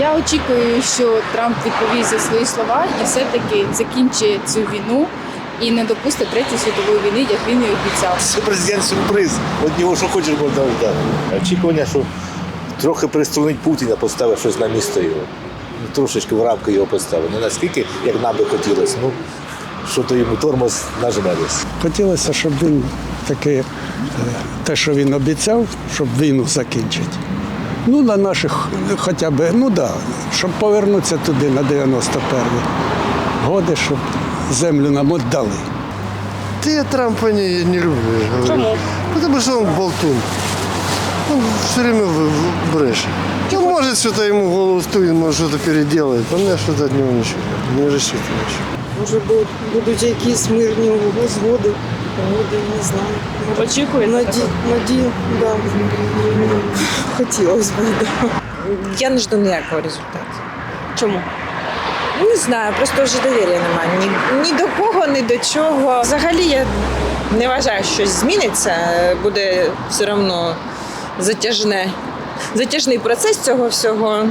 Я очікую, що Трамп відповість за свої слова і все-таки закінчить цю війну і не допустить третьої світової війни, як він і обіцяв. Це президент сюрприз. От нього що хочеш можна ждати. Очікування, що трохи приструнить Путіна, поставив щось на місто його. Ну, Трошечки в рамки його поставив. Не наскільки, як нам би хотілося. Ну, що то йому тормоз нажме десь. Хотілося, щоб він таки е, те, що він обіцяв, щоб війну закінчити. Ну, на наших хоча б, ну да, щоб повернутися туди на 91-й годи, щоб землю нам віддали. Да я Трампа не, не люблю. Чому? Потому что он болтун. Он все время в- в- брешет. Он может что-то ему в голову стукнет, может что-то переделает. А мне что-то от него ничего. Не рассчитываю. Може будуть якісь мирні згоди, угоди, не знаю. Очікуєте? Наді, надію, да. Хотілося б, да. Я не жду ніякого результату. Чому? Не знаю, просто вже довір'я немає ні, ні до кого, ні до чого. Взагалі я не вважаю, що щось зміниться. Буде все одно затяжне, затяжний процес цього всього.